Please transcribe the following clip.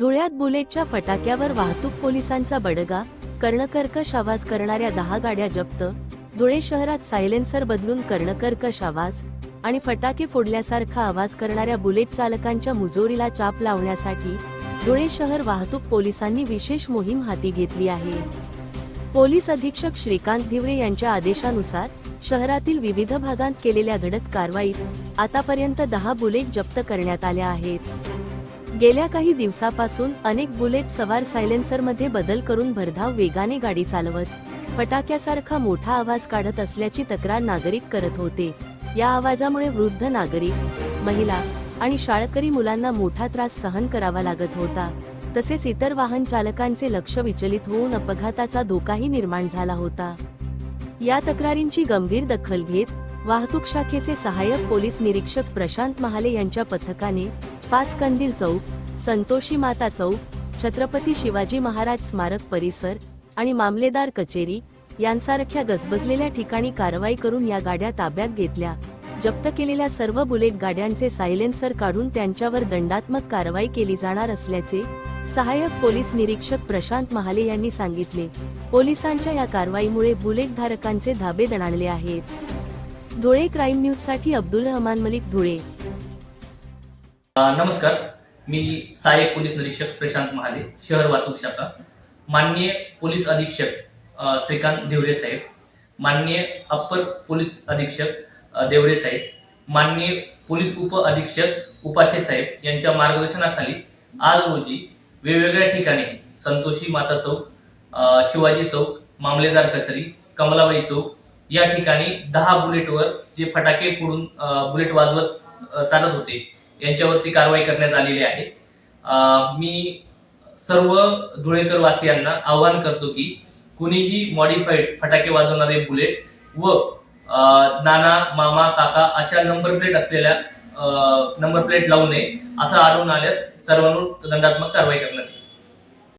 धुळ्यात बुलेटच्या फटाक्यावर वाहतूक पोलिसांचा बडगा कर्णकर्कश आवाज करणाऱ्या दहा गाड्या जप्त धुळे शहरात सायलेन्सर बदलून कर्णकर्कश आवाज आणि फटाके फोडल्यासारखा आवाज करणाऱ्या बुलेट चालकांच्या मुजोरीला चाप लावण्यासाठी धुळे शहर वाहतूक पोलिसांनी विशेष मोहीम हाती घेतली आहे. पोलीस अधीक्षक श्रीकांत धिवरे यांच्या आदेशानुसार शहरातील विविध भागांत केलेल्या धडक कारवाईत आतापर्यंत दहा बुलेट जप्त करण्यात आल्या आहेत. गेल्या काही दिवसापासून अनेक बुलेट सवार सायलेन्सरमध्ये बदल करून भरधाव वेगाने गाडी चालवत फटाक्यासारखा मोठा आवाज काढत असल्याची तक्रार नागरिक करत होते. या आवाजामुळे वृद्ध नागरिक महिला आणि शाळकरी मुलांना मोठा त्रास सहन करावा लागत होता. तसेच इतर वाहन चालकांचे लक्ष विचलित होऊन अपघाताचा धोकाही निर्माण झाला होता. या तक्रारींची गंभीर दखल घेत वाहतूक शाखेचे सहाय्यक पोलीस निरीक्षक प्रशांत महाले यांच्या पथकाने पाच कंदील चौक संतोषी माता चौक छत्रपती शिवाजी महाराज स्मारक परिसर आणि मामलेदार कचेरी यांसारख्या गजबजलेल्या ठिकाणी कारवाई करून या गाड्या ताब्यात घेतल्या. जप्त केलेल्या सर्व बुलेट गाड्यांचे सायलेन्सर काढून त्यांच्यावर दंडात्मक कारवाई केली जाणार असल्याचे सहाय्यक पोलीस निरीक्षक प्रशांत महाले यांनी सांगितले. पोलिसांच्या या कारवाईमुळे बुलेट धारकांचे धाबे दणाणले आहेत. धुळे क्राईम न्यूजसाठी अब्दुल रहमान मलिक धुळे. नमस्कार. मी सहाय्यक पोलीस निरीक्षक प्रशांत महाले शहर वाहतूक शाखा. माननीय पोलीस अधीक्षक श्रीकांत देवरे साहेब. माननीय अप्पर पोलीस अधीक्षक देवरे साहेब. माननीय पोलीस उप अधीक्षक उपाशे साहेब यांच्या मार्गदर्शनाखाली आज रोजी वेगवेगळ्या ठिकाणी संतोषी माता चौक शिवाजी चौक मामलेदार कचरी कमलाबाई चौक या ठिकाणी दहा बुलेटवर जे फटाके फोडून बुलेट वाजवत चालत होते यांच्यावरती कारवाई करण्यात आलेली आहे. मी सर्व धुळेकर वासियांना आवाहन करतो की कुणीही मॉडिफाईड फटाके वाजवणारे बुलेट व नाना मामा काका अशा नंबर प्लेट असलेल्या नंबर प्लेट लावू नये असं आढळून आल्यास सर्वांवर दंडात्मक कारवाई करण्यात येईल.